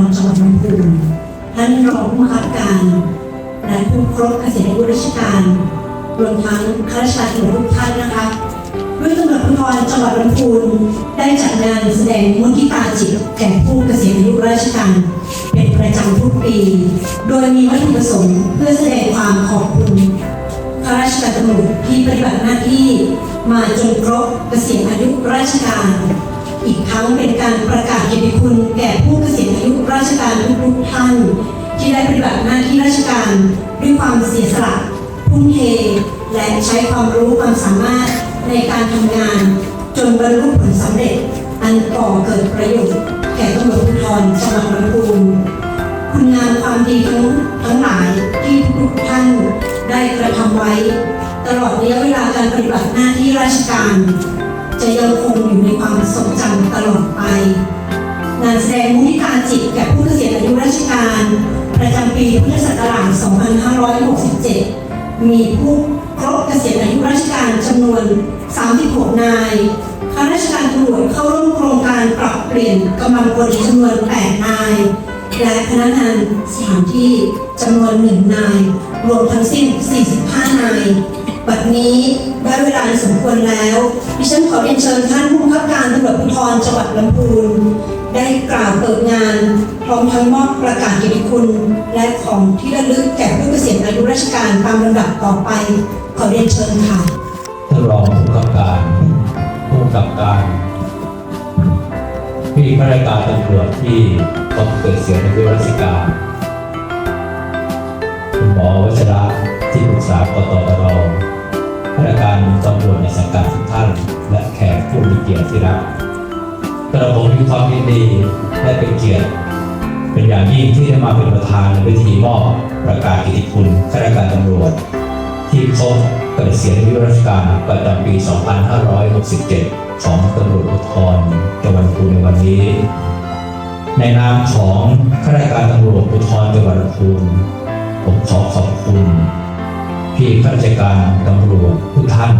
รจังหวัดลำพูนท่านรองผู้บังคับการและผู้ครบเกษียณอายุราชการรวมทั้งข้าราชการทุกท่านนะคะด้วยตำรวจภูธรจังหวัดลำพูนได้จัดงานแสดงมุทิตาจิตแก่ผู้เกษียณอายุราชการ เป็นประจำทุกปี โดยมีวัตถุประสงค์เพื่อแสดงความขอบคุณข้าราชการตำรวจที่ปฏิบัติหน้าที่ มาจนครบเกษียณอายุราชการ อีกทั้งเป็นการประกาศเกียร ความเสียสละทุ่มเท และใช้ความรู้ความสามารถในการทำงาน จนบรรลุผลสำเร็จ อันก่อเกิดประโยชน์แก่ตำรวจภูธรจังหวัดลำพูนคุณงามความดีทั้งทั้งหลายที่ทุกท่านได้กระทำไว้ ตลอดระยะเวลาการปฏิบัติหน้าที่ราชการ จะยังคงอยู่ในความทรงจำตลอดไปงานแสดงมุทิตาจิตแก่ผู้เกษียณอายุราชการ ประจำปีพุทธศักราช 2567 มีผู้ครบเกษียณอายุราชการจำนวน 36 นายข้าราชการตำรวจเข้าร่วมโครงการปรับเปลี่ยนกำลังพลจำนวน 8 นาย และพนักงานสถานที่จำนวนหนึ่งนาย รวมทั้งสิ้น 45 นาย บัดนี้ได้เวลาสมควรแล้ว ดิฉันขอเรียนเชิญท่านผู้บังคับการตำรวจภูธรจังหวัดลำพูน ได้กล่าวเปิดงาน พร้อมทั้งมอบประกาศเกียรติคุณ และของที่ระลึกแก่ผู้เกษียณอายุราชการตามลำดับต่อไป ขอเรียนเชิญค่ะท่านรองผู้กำกับการผู้กำกับการพี่ข้าราชการตำรวจที่ต้องเกิดเสียในเวลาราชการคุณหมอวัชระที่ปรึกษากตตรข้าราชการตำรวจในสังกัดทุกท่าน และแขกผู้มีเกียรติที่รัก ระผมมีความยินดีและเป็นเกียรติ เป็นอย่างยิ่งที่ได้มาเป็นประธานในพิธีมอบประกาศกิตติคุณข้าราชการตำรวจ ที่ครบเกษียณอายุราชการประจำปี 2567 ของตำรวจภูธรจังหวัดลำพูในวันนี้ ในนามของข้าราชการตำรวจภูธรจังหวัดลำพูผมขอขอบคุณพี่ข้าราชการตำรวจทุกท่าน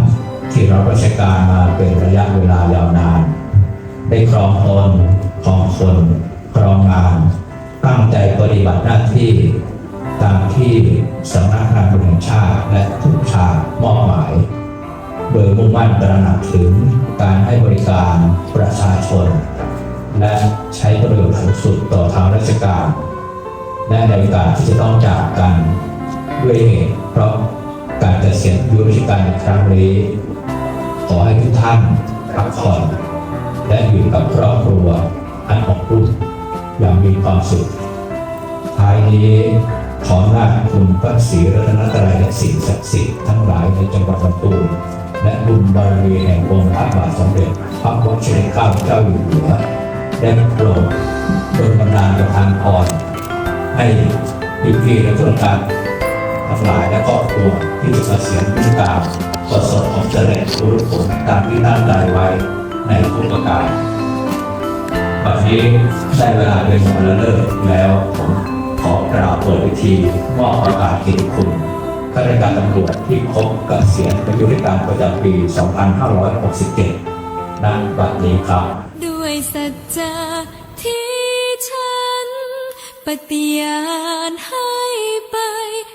ที่รับราชการมาเป็นระยะเวลายาวนาน ได้ครองตนครองคนครองงาน ตั้งใจปฏิบัติหน้าที่ตามที่สำนักงานตำรวจแห่งชาติและทุกชาติมอบหมาย โดยมุ่งมั่นตระหนักถึงการให้บริการประชาชน และใช้ประโยชน์สูงสุดต่อทางราชการ และในโอกาสที่จะต้องจากกันด้วยเหตุเพราะการเกษียณอายุราชการในครั้งนี้ขอให้ทุกท่านพักผ่อน และอยู่กับครอบครัวอันอบอุ่นอย่างมีความสุขท้ายนี้ขอราคุณพระศรีรัตนตรัยและสิ่งศักดิ์สิทธิ์ทั้งหลายในจังหวัดลำพูนและบุญบารมีแห่งองค์พระบาทสมเด็จพระวชิรเกาเจ้าอยู่หัวได้โปรดโดนบันดาลประทานพรให้พี่พี่และทุกการทั้งหลายและครอบครัวที่จะเกษียณรุ่งกาวประสบความสำเร็จรู้ผลตามที่ตั้งใจไว้ ในทุกประการวันนี้ได้เวลาเป็นวันละเลิกแล้วผมขอกล่าวเปิดพิธีมอบประกาศเกียรติคุณข้าราชการตำรวจที่ครบเกษียณอายุราชการประจำปี 2567 ณ บัดนี้ครับ ด้วยสัจจะที่ฉัน ปฏิญาณให้ไป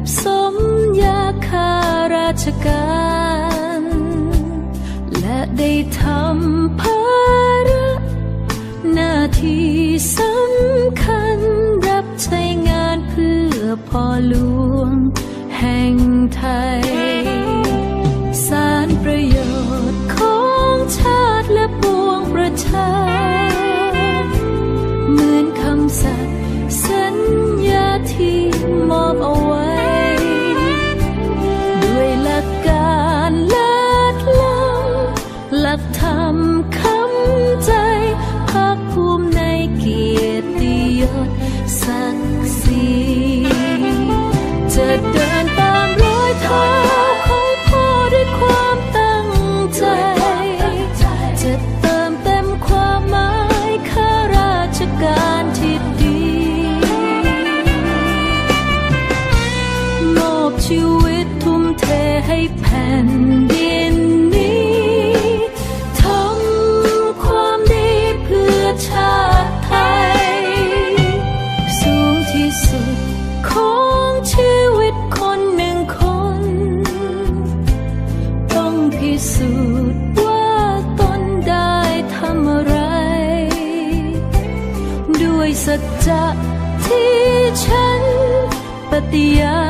บสมยาคาราชการ และได้ทำภาระหน้าที่สำคัญรับใช้งานเพื่อพ่อหลวงแห่งไทย ปฏิ